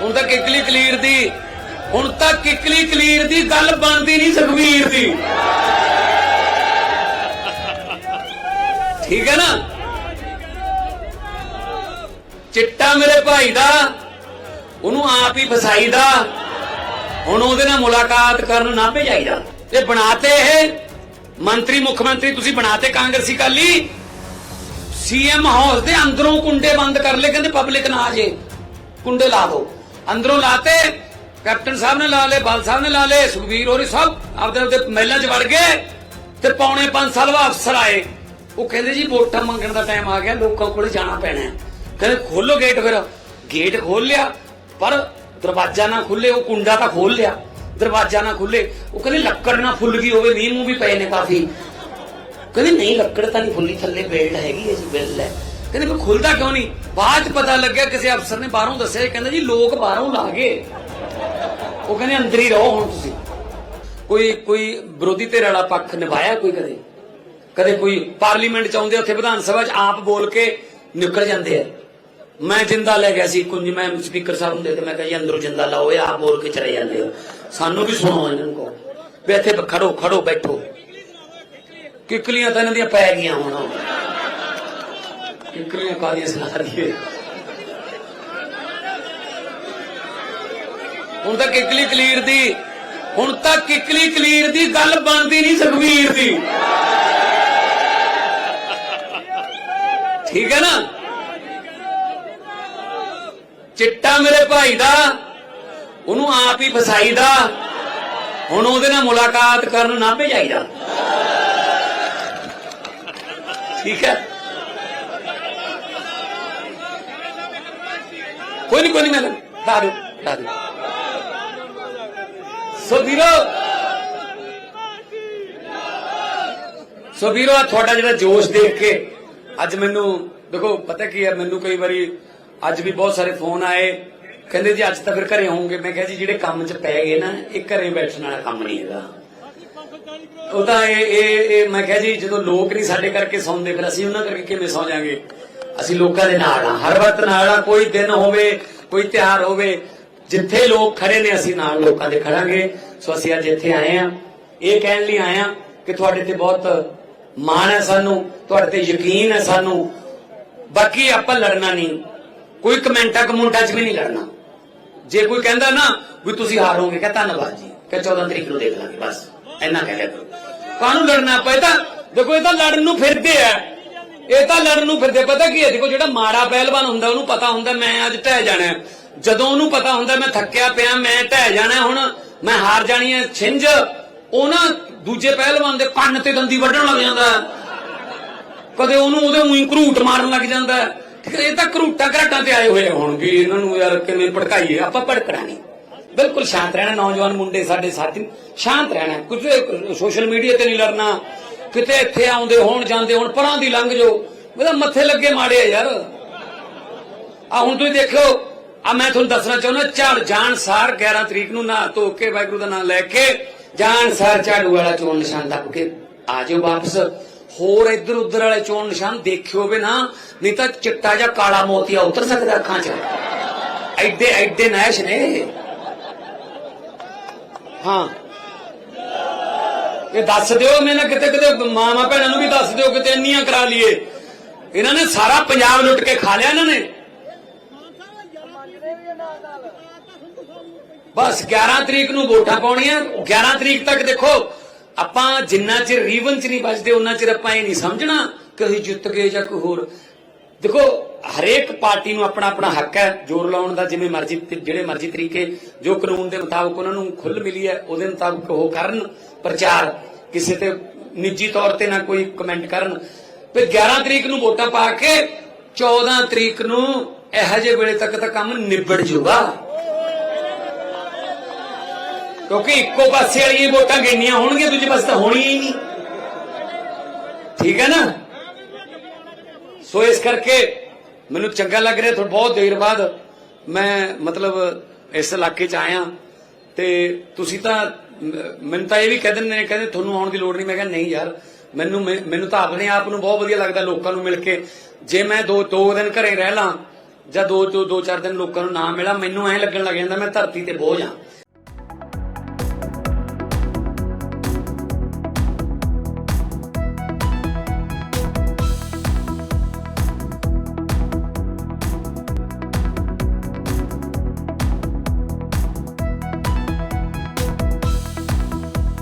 ਹੁਣ ਤਾਂ ਕਿਕਲੀ ਕਲੀਰ ਦੀ, ਹੁਣ ਤਾਂ ਕਿਕਲੀ ਕਲੀਰ ਦੀ ਗੱਲ ਬਣਦੀ ਨਹੀਂ ਸੁਖਵੀਰ ਦੀ। ਠੀਕ ਹੈ ਨਾ? ਚਿੱਟਾ ਮੇਰੇ ਭਾਈ ਦਾ, ਉਹਨੂੰ ਆਪ ਹੀ ਫਸਾਈਦਾ ਹੁਣ ਉਹਦੇ ਨਾਲ ਮੁਲਾਕਾਤ ਕਰਨ ਨਾ ਭੇਜਾਈਦਾ ਤੇ ਬਣਾਤੇ ਇਹ ਮੰਤਰੀ, ਮੁੱਖ ਮੰਤਰੀ ਤੁਸੀਂ ਬਣਾਤੇ ਕਾਂਗਰਸੀ ਕਾਲੀ ਸੀਐਮ ਹਾਊਸ ਦੇ ਅੰਦਰੋਂ ਕੁੰਡੇ ਬੰਦ ਕਰ ਲਏ, ਕਹਿੰਦੇ ਪਬਲਿਕ ਨਾ ਆ ਜੇ, ਕੁੰਡੇ ਲਾ ਦਿਓ। ਅੰਦਰੋਂ ਲਾਤੇ, ਕੈਪਟਨ ਸਾਹਿਬ ਨੇ ਲਾ ਲਏ ਬਾਲ ਸਾਹਿਬ ਨੇ ਲਾ ਲਏ ਸੁਖਵੀਰ ਹੋਰੀ ਸਭ ਆਪਦੇ ਆਪਦੇ ਮਹਿਲਾਂ 'ਚ ਵੜ ਗਏ ਤੇ ਪੌਣੇ 5 ਸਾਲ ਬਾਅਦ ਅਫਸਰ ਆਏ। ਉਹ ਕਹਿੰਦੇ ਜੀ ਵੋਟਾਂ ਮੰਗਣ ਦਾ ਟਾਈਮ ਆ ਗਿਆ, ਲੋਕਾਂ ਕੋਲ ਜਾਣਾ ਪੈਣਾ ਕਹਿੰਦੇ ਖੋਲੋ ਗੇਟ ਫਿਰ। ਗੇਟ ਖੋਲ ਲਿਆ, ਪਰ ਦਰਵਾਜ਼ਾ ਨਾ ਖੁੱਲੇ ਉਹ ਕੁੰਡਾ ਤਾਂ ਖੋਲ ਲਿਆ। ਦਰਵਾਜ਼ਾ ਨਾ ਖੁੱਲੇ ਉਹ ਕਹਿੰਦੇ ਲੱਕੜ ਨਾ ਫੁੱਲ ਗਈ ਹੋਵੇ ਮੀਂਹ ਮੂੰਹ ਵੀ ਪਏ ਨੇ ਕਾਫੀ। ਕਹਿੰਦੇ ਨਹੀਂ, ਲੱਕੜ ਤਾਂ ਨਹੀਂ ਫੁੱਲੀ ਥੱਲੇ ਬੇਲਟ ਹੈਗੀ ਹੈ ਜੀ ਬਿੱਲ ਹੈ। ਕਹਿੰਦੇ ਮੈਂ ਖੁੱਲਦਾ ਕਿਉਂ ਨਹੀਂ? ਬਾਅਦ ਚ ਪਤਾ ਲੱਗਿਆ ਕਿਸੇ ਅਫਸਰ ਨੇ ਬਾਹਰੋਂ ਦੱਸਿਆ, ਕਹਿੰਦਾ ਜੀ ਲੋਕ ਬਾਹਰੋਂ ਲਾ ਗਏ। ਉਹ ਕਹਿੰਦੇ ਅੰਦਰ ਹੀ ਰਹੋ ਹੁਣ ਤੁਸੀਂ। ਕੋਈ ਕੋਈ ਵਿਰੋਧੀ ਧਿਰ ਵਾਲਾ ਪੱਖ ਨਿਭਾਇਆ ਕੋਈ ਕਦੇ? ਕਦੇ ਕੋਈ ਪਾਰਲੀਮੈਂਟ ਚ ਆਉਂਦੇ ਉੱਥੇ ਵਿਧਾਨ ਸਭਾ ਚ ਆਪ ਬੋਲ ਕੇ ਨਿਕਲ ਜਾਂਦੇ ਆ। ਮੈਂ ਜਿੰਦਾ ਲੈ ਗਿਆ ਸੀ, ਕੁੰਜ ਮੈਂ ਸਪੀਕਰ ਸਾਹਿਬ ਹੁੰਦੇ ਦੇ ਮੈਂ ਕਿਹਾ ਜੀ ਅੰਦਰੋਂ ਜਿੰਦਾ ਲਾਓ, ਇਹ ਆਪ ਬੋਲ ਕੇ ਚਲੇ ਜਾਂਦੇ ਹੋ। ਸਾਨੂੰ ਵੀ ਸੁਣੋ ਇਹਨਾਂ ਨੂੰ ਕਹੋ ਵੀ ਇੱਥੇ ਖੜੋ ਖੜੋ ਬੈਠੋ। ਕਿਕਲੀਆਂ ਤਾਂ ਇਹਨਾਂ ਦੀਆਂ ਪੈ ਗਈਆਂ ਹੁਣ। ਕਿੱਕਲੀਆਂ ਕਾਦੀਆਂ ਸੁਣਾ ਰਹੀਏ ਹੁਣ ਤਾਂ ਕਿੱਕਲੀ ਕਲੀਰ ਦੀ, ਹੁਣ ਤਾਂ ਕਿੱਕਲੀ ਕਲੀਰ ਦੀ ਗੱਲ ਬਣਦੀ ਨਹੀਂ ਸੁਖਵੀਰ ਦੀ। ਠੀਕ ਹੈ ਨਾ? ਚਿੱਟਾ ਮੇਰੇ ਭਾਈ ਦਾ, ਉਹਨੂੰ ਆਪ ਹੀ ਫਸਾਈਦਾ ਹੁਣ ਉਹਦੇ ਨਾਲ ਮੁਲਾਕਾਤ ਕਰਨ ਨਾ ਭੇਜਾਈਦਾ ਠੀਕ ਹੈ? ਕੋਈ ਨਹੀਂ ਕੋਈ ਨਹੀਂ ਮੈਂ ਲਾ ਦੋ ਤੁਹਾਡਾ ਜਿਹੜਾ ਜੋਸ਼ ਦੇਖ ਕੇ ਅੱਜ ਮੈਨੂੰ, ਦੇਖੋ, ਪਤਾ ਕੀ ਹੈ, ਮੈਨੂੰ ਕਈ ਵਾਰੀ ਅੱਜ ਵੀ ਬਹੁਤ ਸਾਰੇ ਫੋਨ ਆਏ। ਕਹਿੰਦੇ ਜੀ, ਅੱਜ ਤਾਂ ਫਿਰ ਘਰੇ ਹੋਵੋਗੇ। ਮੈਂ ਕਿਹਾ ਜੀ, ਜਿਹੜੇ ਕੰਮ 'ਚ ਪੈ ਗਏ ਨਾ, ਇਹ ਘਰੇ ਬੈਠਣ ਵਾਲਾ ਕੰਮ ਨਹੀਂ ਹੈਗਾ। ਉਹ ਤਾਂ ਇਹ ਇਹ ਇਹ, ਮੈਂ ਕਿਹਾ ਜੀ, ਜਦੋਂ ਲੋਕ ਨਹੀਂ ਸਾਡੇ ਕਰਕੇ ਸੌਂਦੇ, ਫਿਰ ਅਸੀਂ ਉਹਨਾਂ ਕਰਕੇ ਕਿਵੇਂ ਸੌਂ ਜਾਾਂਗੇ? ਅਸੀਂ ਲੋਕਾਂ ਦੇ ਨਾਲ ਆ ਹਰ ਵਕਤ ਨਾਲ ਆ ਕੋਈ ਦਿਨ ਹੋਵੇ, ਕੋਈ ਤਿਉਹਾਰ ਹੋਵੇ, ਜਿੱਥੇ ਲੋਕ ਖੜੇ ਨੇ, ਅਸੀਂ ਨਾਲ ਲੋਕਾਂ ਦੇ ਖੜਾਂਗੇ। ਸੋ ਅਸੀਂ ਅੱਜ ਇੱਥੇ ਆਏ ਆ ਇਹ ਕਹਿਣ ਲਈ ਆਏ ਆ ਕਿ ਤੁਹਾਡੇ ਤੇ ਬਹੁਤ ਮਾਣ ਹੈ ਸਾਨੂੰ, ਤੁਹਾਡੇ ਤੇ ਯਕੀਨ ਹੈ ਸਾਨੂੰ। ਬਾਕੀ ਆਪਾਂ ਲੜਨਾ ਨਹੀਂ। ਕੋਈ ਕਮੈਂਟਾਂ ਕਮੁੰਟਾਂ 'ਚ ਵੀ ਨਹੀਂ ਲੜਨਾ। ਜੇ ਕੋਈ ਕਹਿੰਦਾ ਨਾ ਵੀ ਤੁਸੀਂ ਹਾਰੋਗੇ ਕਹ ਧੰਨਵਾਦ ਜੀ। ਕਿ 14 ਤਰੀਕ ਨੂੰ ਦੇਖ ਲਾਂਗੇ, ਬਸ। ਇੰਨਾ ਕਹਿ ਲਿਆ ਕਰੋ। ਕਾਹਨੂੰ ਲੜਨਾ ਪਏ ਤਾਂ ਦੇਖੋ, ਇਹ ਤਾਂ ਲੜਨ ਨੂੰ ਫਿਰਦੇ ਆ। ਇਹ ਤਾਂ ਲੜਨ ਨੂੰ ਫਿਰਦੇ, ਪਤਾ ਕੀ ਹੈ? ਦੇਖੋ ਜਿਹੜਾ ਮਾੜਾ ਪਹਿਲਵਾਨ ਹੁੰਦਾ, ਉਹਨੂੰ ਪਤਾ ਹੁੰਦਾ ਮੈਂ ਅੱਜ ਢਹਿ ਜਾਣਾ ਜਦੋਂ ਉਹਨੂੰ ਪਤਾ ਹੁੰਦਾ ਮੈਂ ਥੱਕਿਆ ਪਿਆ, ਮੈਂ ਢਹਿ ਜਾਣਾ ਹੁਣ, ਮੈਂ ਹਾਰ ਜਾਣੀ ਹੈ, ਛਿੰਝ। ਉਹ ਦੂਜੇ ਪਹਿਲਵਾਨ ਦੇ ਕੰਨ ਤੇ ਦੰਦੀ ਵੱਢਣ ਲੱਗ ਜਾਂਦਾ ਕਦੇ ਉਹਨੂੰ ਉਹਦੇ ਉਹੀ ਘਰੂਟ ਮਾਰਨ ਲੱਗ ਜਾਂਦਾ ਇਹ ਤਾਂ ਘਰੂਟਾਂ ਘਰਾਟਾਂ ਤੇ ਆਏ ਹੋਏ ਆ ਵੀ ਇਹਨਾਂ ਨੂੰ ਯਾਰ ਕਿਵੇਂ ਭੜਕਾਈਏ, ਆਪਾਂ ਭੜਕਣਾ ਨਹੀਂ ਬਿਲਕੁਲ ਸ਼ਾਂਤ ਰਹਿਣਾ, ਨੌਜਵਾਨ ਮੁੰਡੇ ਸਾਡੇ ਸਾਥੀ ਸ਼ਾਂਤ ਰਹਿਣਾ ਕੁਝ ਸੋਸ਼ਲ ਮੀਡੀਆ ਤੇ ਨਹੀਂ ਲੜਨਾ। ਕਿਤੇ ਇੱਥੇ ਆਉਂਦੇ ਹੋਣ, ਜਾਂਦੇ ਹੋਣ, ਪਰਾਂ ਦੀ ਲੰਘ ਜੋ ਉਹਦਾ ਮੱਥੇ ਲੱਗੇ ਮਾੜੇ ਆ ਯਾਰ। ਆ ਹੁਣ ਤੁਸੀਂ ਦੇਖੋ ਆ ਮੈਂ ਤੁਹਾਨੂੰ ਦੱਸਣਾ ਚਾਹੁੰਦਾ, ਝੜ ਜਾਣ ਸਾਰ 11 ਤਰੀਕ ਨੂੰ ਨਾ ਧੋ ਕੇ ਵਾਹਿਗੁਰੂ ਦਾ ਨਾਮ ਲੈ ਕੇ ਜਾਣ ਸਾਰ ਝਾੜੂ ਵਾਲਾ ਚੋਣ ਨਿਸ਼ਾਨ ਦੱਬ ਕੇ ਆ ਜਾਓ ਵਾਪਸ। ਹੋਰ ਇੱਧਰ ਉੱਧਰ ਵਾਲੇ ਚੋਣ ਨਿਸ਼ਾਨ ਦੇਖਿਓ ਵੀ ਨਾ, ਨਹੀਂ ਤਾਂ ਚਿੱਟਾ ਜਾਂ ਕਾਲਾ ਮੋਤੀਆ ਉਤਰ ਸਕਦਾ ਅੱਖਾਂ 'ਚ। ਐਡੇ ਐਡੇ ਨੈਸ਼ ਨੇ। ਹਾਂ। ਇਹ ਦੱਸ ਦਿਓ ਮੈਂ ਨਾ ਕਿਤੇ ਕਿਤੇ ਮਾਮਾ ਭੈਣਾਂ ਨੂੰ ਵੀ ਦੱਸ ਦਿਓ ਕਿਤੇ ਇੰਨੀਆਂ ਕਰਾ ਲਈਏ। ਇਹਨਾਂ ਨੇ ਸਾਰਾ ਪੰਜਾਬ ਲੁੱਟ ਕੇ ਖਾ ਲਿਆ ਇਹਨਾਂ ਨੇ। ਬਸ 11 ਤਰੀਕ ਨੂੰ ਵੋਟਾਂ ਪਾਉਣੀਆਂ 11 ਤਰੀਕ ਤੱਕ ਦੇਖੋ, ਆਪਾਂ ਜਿੰਨਾ ਚਿਰ ਰੀਵਨ ਚ ਨਹੀਂ ਬਚਦੇ, ਉਹਨਾਂ ਚਿਰ ਆਪਾਂ ਇਹ ਨਹੀਂ ਸਮਝਣਾ ਕਿ ਅਸੀਂ ਜਿੱਤ ਗਏ ਜਾਂ ਕੋਈ ਹੋਰ। ਦੇਖੋ, ਹਰੇਕ ਪਾਰਟੀ ਨੂੰ ਆਪਣਾ ਆਪਣਾ ਹੱਕ ਹੈ, ਜ਼ੋਰ ਲਾਉਣ ਦਾ ਜਿਵੇਂ ਮਰਜ਼ੀ, ਜਿਹੜੇ ਮਰਜ਼ੀ ਤਰੀਕੇ, ਜੋ ਕਾਨੂੰਨ ਦੇ ਮੁਤਾਬਕ ਉਹਨਾਂ ਨੂੰ ਖੁੱਲ ਮਿਲੀ ਹੈ, ਉਹਦੇ ਮੁਤਾਬਕ ਉਹ ਕਰਨ ਪ੍ਰਚਾਰ। ਕਿਸੇ ਤੇ ਨਿੱਜੀ ਤੌਰ ਤੇ ਨਾ ਕੋਈ ਕਮੈਂਟ ਕਰਨ। ਤੇ 11 ਤਰੀਕ ਨੂੰ ਵੋਟਾਂ ਪਾ ਕੇ 14 ਤਰੀਕ ਨੂੰ ਇਹੋ ਜਿਹੇ ਵੇਲੇ ਤੱਕ ਤਾਂ ਕੰਮ ਨਿਬੜ ਜਾਊਗਾ ਕਿਉਂਕਿ ਇੱਕੋ ਪਾਸੇ ਵਾਲੀਆਂ ਵੋਟਾਂ ਗਿਣਨੀਆਂ ਹੋਣਗੀਆਂ, ਦੂਜੇ ਪਾਸੇ ਤਾਂ ਹੋਣੀ ਹੀ ਨਹੀਂ। ਠੀਕ ਹੈ ਨਾ? ਸੋ ਇਸ ਕਰਕੇ ਮੈਨੂੰ ਚੰਗਾ ਲੱਗ ਰਿਹਾ, ਤੁਹਾਨੂੰ ਬਹੁਤ ਦੇਰ ਬਾਅਦ ਮੈਂ ਮਤਲਬ ਇਸ ਇਲਾਕੇ 'ਚ ਆਇਆ। ਤੇ ਤੁਸੀਂ ਤਾਂ ਮੈਨੂੰ ਤਾਂ ਇਹ ਵੀ ਕਹਿ ਦਿੰਦੇ ਨੇ, ਕਹਿੰਦੇ ਤੁਹਾਨੂੰ ਆਉਣ ਦੀ ਲੋੜ ਨਹੀਂ। ਮੈਂ ਕਿਹਾ, ਨਹੀਂ ਯਾਰ, ਮੈਨੂੰ ਮੈਨੂੰ ਤਾਂ ਆਪਣੇ ਆਪ ਨੂੰ ਬਹੁਤ ਵਧੀਆ ਲੱਗਦਾ ਲੋਕਾਂ ਨੂੰ ਮਿਲ ਕੇ। ਜੇ ਮੈਂ ਦੋ ਦੋ ਦਿਨ ਘਰੇ ਰਹਿ ਲਾਂ ਜਾਂ ਦੋ ਦੋ ਚਾਰ ਦਿਨ ਲੋਕਾਂ ਨੂੰ ਨਾ ਮਿਲਾਂ, ਮੈਨੂੰ ਐਂ ਲੱਗਣ ਲੱਗ ਜਾਂਦਾ, ਮੈਂ ਧਰਤੀ ਤੇ ਬੋਝ ਆ।